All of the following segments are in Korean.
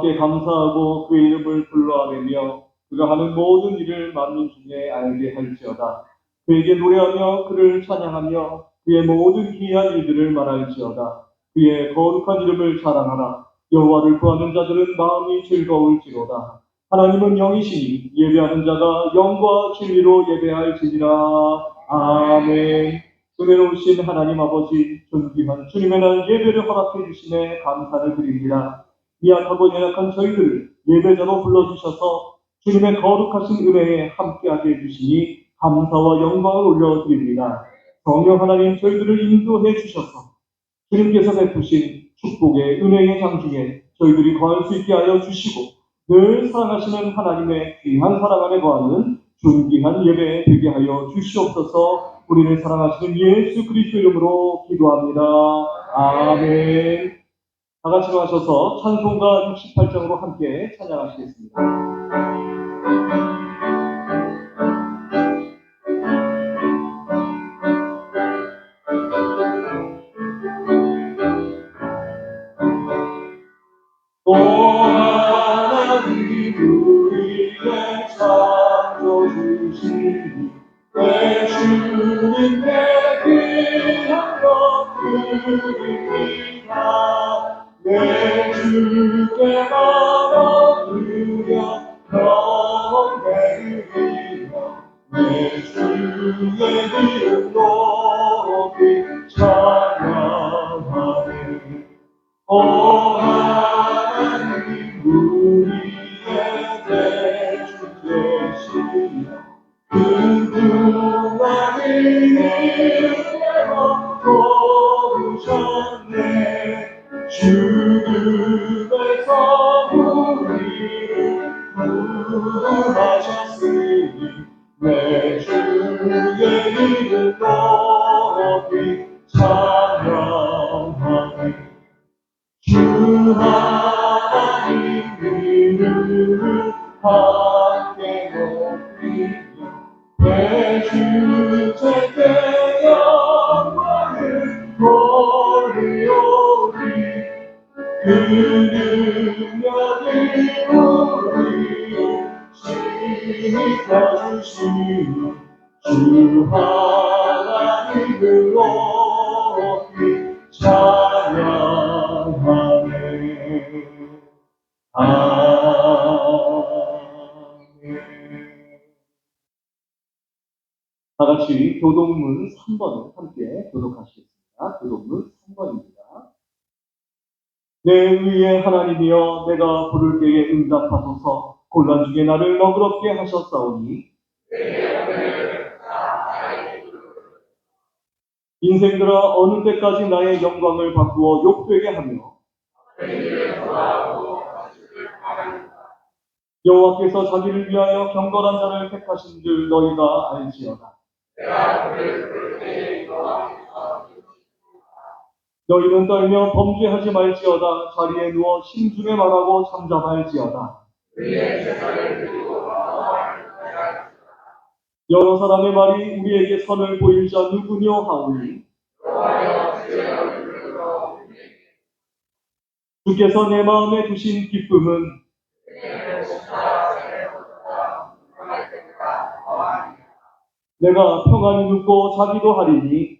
함께 감사하고 그의 이름을 불러아내며 그가 하는 모든 일을 만민 중에 알게 할지어다. 그에게 노래하며 그를 찬양하며 그의 모든 기이한 일들을 말할지어다. 그의 거룩한 이름을 자랑하라. 여호와를 구하는 자들은 마음이 즐거울지로다. 하나님은 영이시니 예배하는 자가 영과 진리로 예배할지니라. 아멘. 은혜로우신 하나님 아버지 존귀한 주님의 날 예배를 허락해 주심에 감사를 드립니다. 미약하고 연약한 저희들을 예배자로 불러주셔서 주님의 거룩하신 은혜에 함께하게 해주시니 감사와 영광을 올려드립니다. 성령 하나님 저희들을 인도해 주셔서 주님께서 베푸신 축복의 은혜의 장중에 저희들이 거할 수 있게 하여 주시고 늘 사랑하시는 하나님의 귀한 사랑 안에 거하는 존귀한 예배 되게 하여 주시옵소서 우리를 사랑하시는 예수 그리스도 이름으로 기도합니다. 아멘. 다 같이 나와셔서 찬송가 68장으로 함께 찬양하시겠습니다. 죽음에서 우리 주시니 주 하나님을 높이 찬양하네 아멘 다 같이 교동문 3번을 함께 교독하시겠습니다. 교동문 3번입니다. 내 의의 하나님이여 내가 부를 때에 응답하소서 곤란 중에 나를 너그럽게 하셨사오니 인생들아 어느 때까지 나의 영광을 바꾸어 욕되게 하며 여호와께서 자기를 위하여 경건한 자를 택하신 줄 너희가 알지어다. 너희는 떨며 범죄하지 말지어다. 자리에 누워 심중에 말하고 잠잠할지어다. 여러 사람의 말이 우리에게 선을 보일 자 누구뇨 하오니 주께서 내 마음에 두신 기쁨은 내가 평안히 눕고 자기도 하리니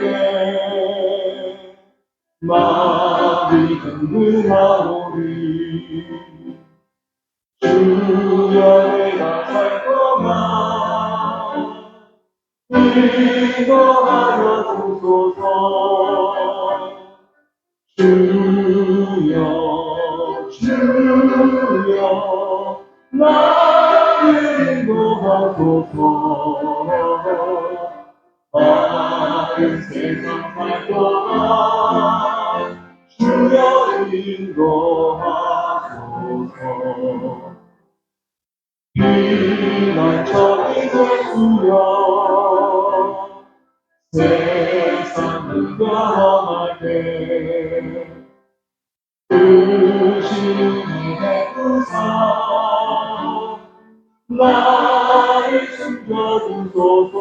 때 마음이 든든하오니 주여 내가 살 동안 인도하소서 비난적인 예수여 세상을 때 의심이 베푸사 나를 숨겨주소서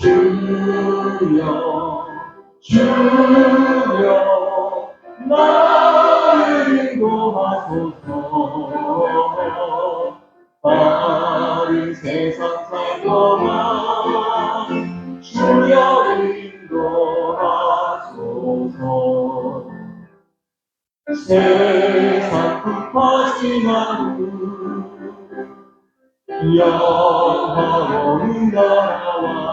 주여 주여 나를 인도하소서. 다른 세상 살동안 주여 인도하소서 세상 급하지만 영화로운 나라와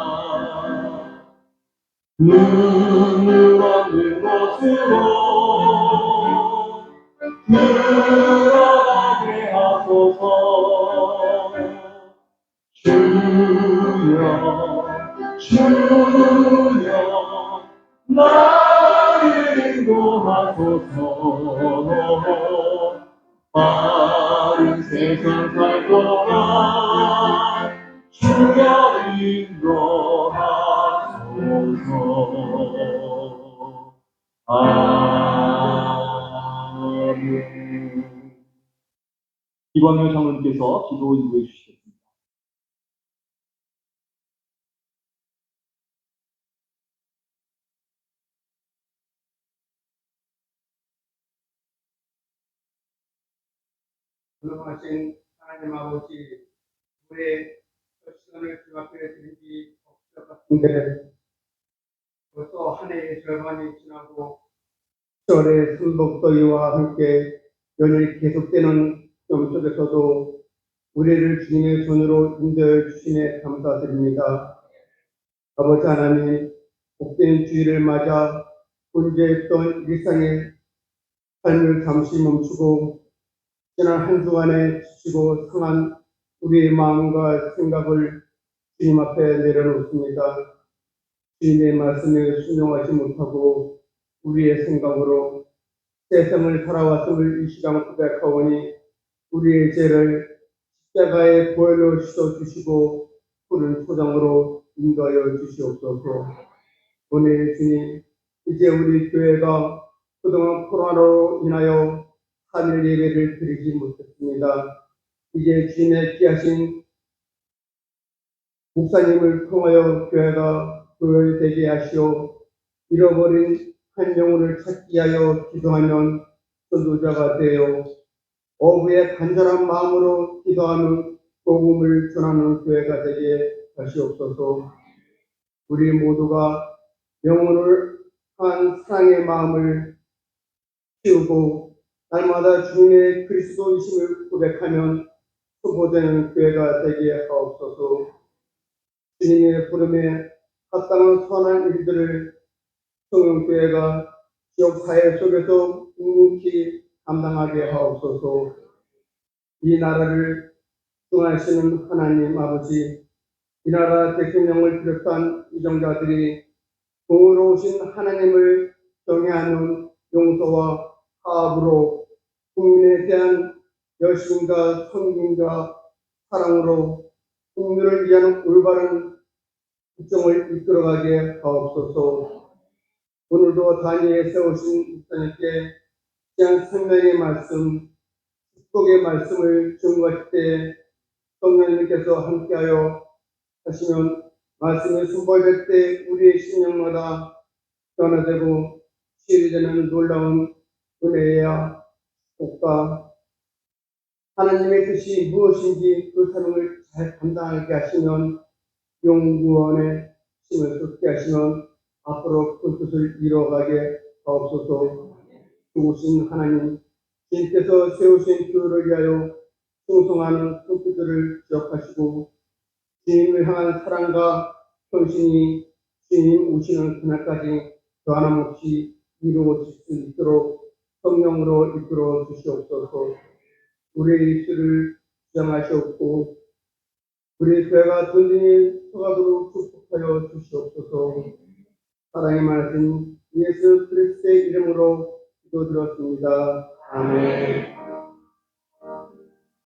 눈물 없는 곳으로 들어가게 하소서. 주여 주여 나를 인도하소서. 바른 세상 살 동안 이광열 장로님께서 기도 인도해 주시겠습니다. 불러하신 하나님 아버지, 우리의 첫 시간을 주 앞에 드리기 없을 것 같은데, 벌써 한 해의 절반이 지나고, 10월의 순복더위와 함께 연일이 계속되는 점 속에서도 우리를 주님의 손으로 인도해 주시네 감사드립니다. 아버지 하나님, 복된 주의를 맞아 존재했던 일상의 삶을 잠시 멈추고 지난 한 주간에 지치고 상한 우리의 마음과 생각을 주님 앞에 내려놓습니다. 주님의 말씀에 순종하지 못하고 우리의 생각으로 세상을 살아왔음을 이 시간 고백하오니 우리의 죄를 십자가에 보혈로 씻어 주시고 푸른 소장으로 인도하여 주시옵소서. 오늘 주님, 이제 우리 교회가 그동안 코로나로 인하여 3일 예배를 드리지 못했습니다. 이제 주님의 귀하신 목사님을 통하여 교회가 교회되게 하시오 잃어버린 한 영혼을 찾기 하여 기도하면 전도자가 되어 어부의 간절한 마음으로 기도하는 복음을 전하는 교회가 되게 하시옵소서. 우리 모두가 영혼을 한 사랑의 마음을 키우고 날마다 주님의 그리스도이심을 고백하면 후보되는 교회가 되게 하옵소서. 주님의 부름에 합당한 선한 일들을 성령교회가 지역 사회 속에서 묵묵히 감당하게 하옵소서. 이 나라를 중하시는 하나님 아버지, 이 나라 대통령을 비롯한 이정자들이 공의로우신 하나님을 경외하는 용서와 화합으로 국민에 대한 열심과 섬김과 사랑으로 국민을 위한 올바른 국정을 이끌어가게 하옵소서. 오늘도 단위에 세우신 목사님께 귀한 생명의 말씀, 축복의 말씀을 증거할 때 성령님께서 함께하여 하시면 말씀이 순발될 때 우리의 심령마다 변화되고 치유되는 놀라운 은혜야 복과 하나님의 뜻이 무엇인지 그 사명을 잘 감당하게 하시면 용구원의 힘을 쏟게 하시면 앞으로 큰 뜻을 이뤄가게 하옵소서 좋으신 하나님 주님께서 세우신 교회를 위하여 충성하는 큰 뜻을 기억하시고 주님을 향한 사랑과 헌신이 주님 오시는 그날까지 변함없이 이루어질 수 있도록 성령으로 이끌어 주시옵소서. 우리의 입술을 주장하시옵고 우리 교회가 든든히 서가도록 축복하여 주시옵소서. 사랑이 많으신 예수 그리스도의 이름으로 기도드렸습니다. 아멘